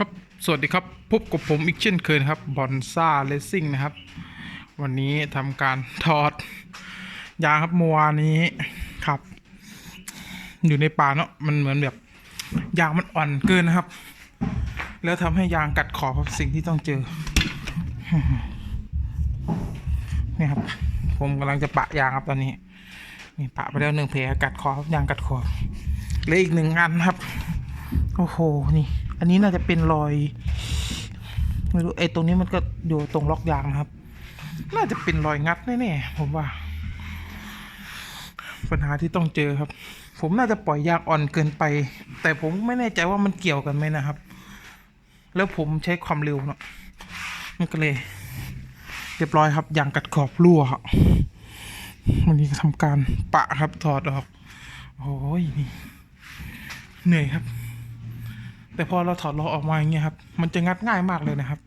ครับ สวัสดีครับ พบกับผมอีกเช่นเคยครับบอนซ่าเลสซิ่งนะครับ วันนี้ทำการถอด ยางครับเมื่อวานนี้ครับ อยู่ในป่าเนาะมันเหมือนแบบ ยางมันอ่อนเกินนะครับ แล้วทำให้ยางกัดขอบครับสิ่งที่ต้องเจอนี่ครับ ผมกำลังจะปะยางครับตอนนี้ นี่ปะไปแล้วหนึ่งแผลกัดคอบยางกัดคอเหลืออีกหนึ่งอันครับ โอ้โหนี่ อันนี้น่าจะเป็นรอยไม่รู้ไอ้ตรงนี้มันก็อยู่ตรงล็อกยางนะครับ น่าจะเป็นรอยงัดแน่ๆผมว่า ปัญหาที่ต้องเจอครับ ผมน่าจะปล่อยยางอ่อนเกินไป แต่ผมไม่แน่ใจว่ามันเกี่ยวกันไหมนะครับ แล้วผมใช้ความเร็วเนาะมันก็เลย เรียบร้อยครับยางกัดขอบรั่วครับวันนี้ก็ทำการปะครับถอดออก โอ้ยเหนื่อยครับ แต่พอเราถอดล้อออกมาอย่างเงี้ยครับ มันจะงัดง่ายมากเลยนะครับ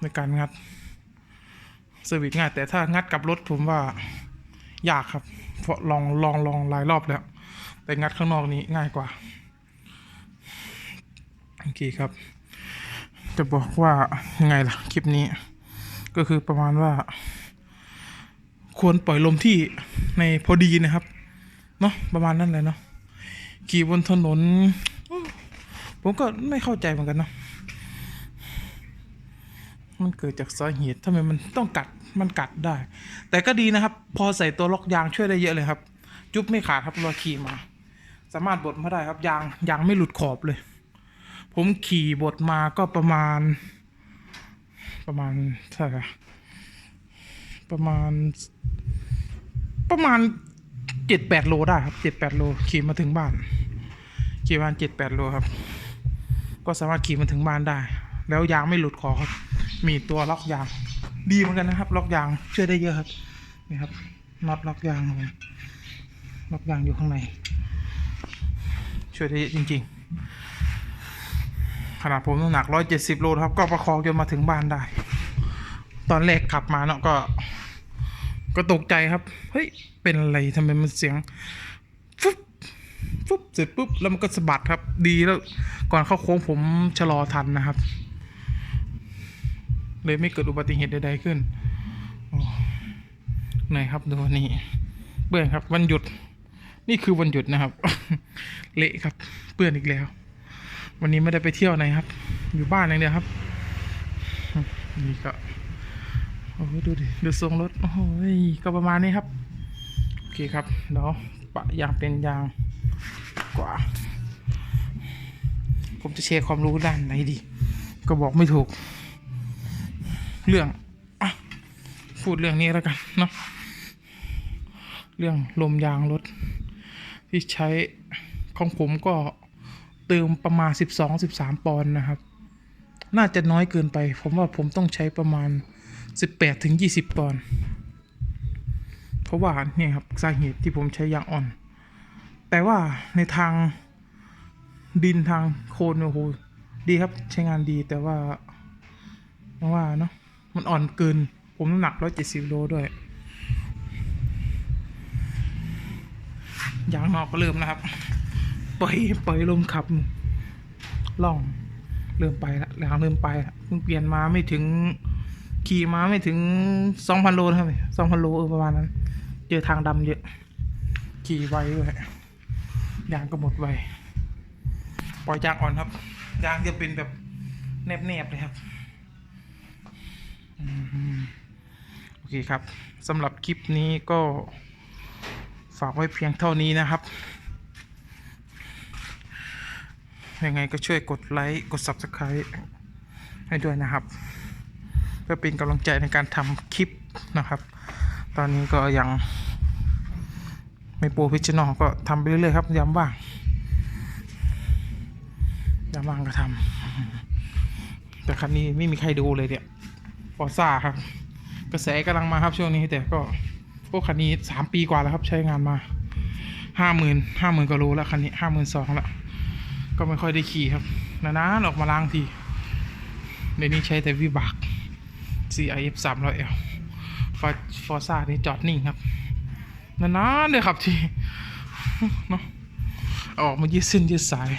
ในการงัดสวิตง่าย แต่ถ้างัดกับรถผมว่ายากครับ เพราะลองลองลองหลายรอบแล้ว แต่งัดข้างนอกนี้ง่ายกว่าโอเคครับ จะบอกว่ายังไงล่ะคลิปนี้ ก็คือประมาณว่า ควรปล่อยลมที่ในพอดีนะครับเนาะประมาณนั้นเลยเนาะขี่บนถนน ผมก็ไม่เข้าใจเหมือนกันเนาะมันเกิดจากสาเหตุทำไมมันต้องกัดมันกัดได้ แต่ก็ดีนะครับ พอใส่ตัวล็อกยางช่วยได้เยอะเลยครับ จุ๊บไม่ขาดครับราขี่มา สามารถบดมาได้ครับยางยางไม่หลุดขอบเลย ผมขี่บดมาก็ประมาณ ประมาณเท่าไหร่ประมาณ ประมาณเจ็ดแปดโลได้ครับเจ็ดแปดโลขี่มาถึงบ้านขี่ประมาณเจ็ดแปดโลครับ ก็สามารถขี่มาถึงบ้านได้ แล้วยางไม่หลุดคอครับ มีตัวล็อกยาง ดีเหมือนกันนะครับ ล็อกยางช่วยได้เยอะครับนี่ครับน็อตล็อกยางครับล็อกยางอยู่ข้างใน ช่วยได้เยอะจริง ๆ ขนาดผมน้ำหนักร้อยเจ็ดสิบโลครับ ก็ประคองจนมาถึงบ้านได้ ตอนแรกขับมาเนาะก็ ก็ตกใจครับ เฮ้ย เป็นอะไรทำไมมันเสียงฟึบฟึบเสร็จปุ๊บแล้วมันก็สะบัดครับ ดีแล้ว ก่อนเข้าโค้งผมชะลอทันนะครับ เลยไม่เกิดอุบัติเหตุใดๆขึ้นโอ้ไหนครับดูนี่เปื่อนครับวันหยุด นี่คือวันหยุดนะครับ เละครับเปื่อนอีกแล้ว วันนี้ไม่ได้ไปเที่ยวไหนครับ อยู่บ้านอย่างเดียวครับ นี่ก็โอ้ดูดิดูทรงรถโอ้ยก็ประมาณนี้ครับ โอเคครับเดี๋ยวปะยางเป็นยางกว่า จะแชร์ความรู้ด้านไหนดี ก็บอกไม่ถูก เรื่องอะพูดเรื่องนี้แล้วกันเนาะเรื่องลมยางรถ ที่ใช้ของผมก็เติมประมาณ 12-13 ปอนด์นะครับ น่าจะน้อยเกินไป ผมว่าผมต้องใช้ประมาณ 18ถึง20 ปอนด์เพราะว่าเนี่ยครับสาเหตุที่ผมใช้ยางอ่อน แต่ว่าในทาง ดินทางโคนโอ้โหดีครับใช้งานดีแต่ว่าว่าเนาะมันอ่อนเกิน ผมน้ำหนัก170โลด้วยยางนอกก็เริ่มแล้วครับ ปล่อยปล่อยลมขับล่องเริ่มไปละยางเริ่มไปละเพิ่งเปลี่ยนมาไม่ถึงขี่มาไม่ถึงสองพันโลนะครับสองพันโลเออประมาณนั้น เจอทางดำเยอะ ขี่ไวด้วยยางก็หมดไว ปล่อยยางอ่อนครับยางจะเป็นแบบแนบๆเลยครับโอเคครับสำหรับคลิปนี้ก็ฝากไว้เพียงเท่านี้นะครับ ยังไงก็ช่วยกดไลค์กด Subscribe ให้ด้วยนะครับ เพื่อเป็นกำลังใจในการทำคลิปนะครับ ตอนนี้ก็ยังไม่โปรเฟชนอก็ทำไปเรื่อยๆครับยามว่า งยามว่างก็ทำแต่คันนี้ไม่มีใครดูเลยเนี่ยฟอซ่าครับ กระแสกำลังมาครับช่วงนี้แต่ก็พวกคันนี้สามปีกว่าแล้วครับ ใช้งานมาห้าหมื่นห้าหมื่นกว่าโลแล้วคันนี้ห้าหมื่นสองแล้วก็ไม่ค่อยได้ขี่ครับนานๆออกมาล้างทีในนี้ใช้แต่วิบาก CIF 300L ฟอฟอซ่านี่จอดนิ่งครับนานๆเลยครับทีเนาะอออกมายืดเส้นยืดสาย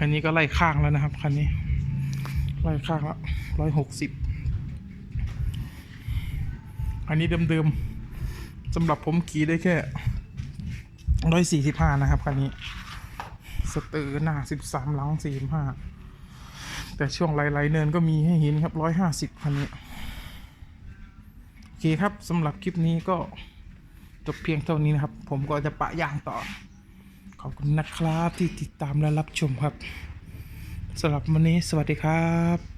คันนี้ก็ไล่ข้างแล้วนะครับคันนี้ไล่ข้างละร้อยหกสิบอันนี้เดิมๆสำหรับผมขี่ได้แค่ร้อยสี่สิบห้านะครับคันนี้สเตอร์หน้าสิบสามหลังสี่สิบห้าแต่ช่วงไล่ๆเนินก็มีให้เห็นครับร้อยห้าสิบคันนี้โอเคครับสำหรับคลิปนี้ก็จบเพียงเท่านี้นะครับ ผมก็จะปะยางต่อ ขอบคุณนะครับที่ติดตามและรับชมครับสำหรับวันนี้สวัสดีครับ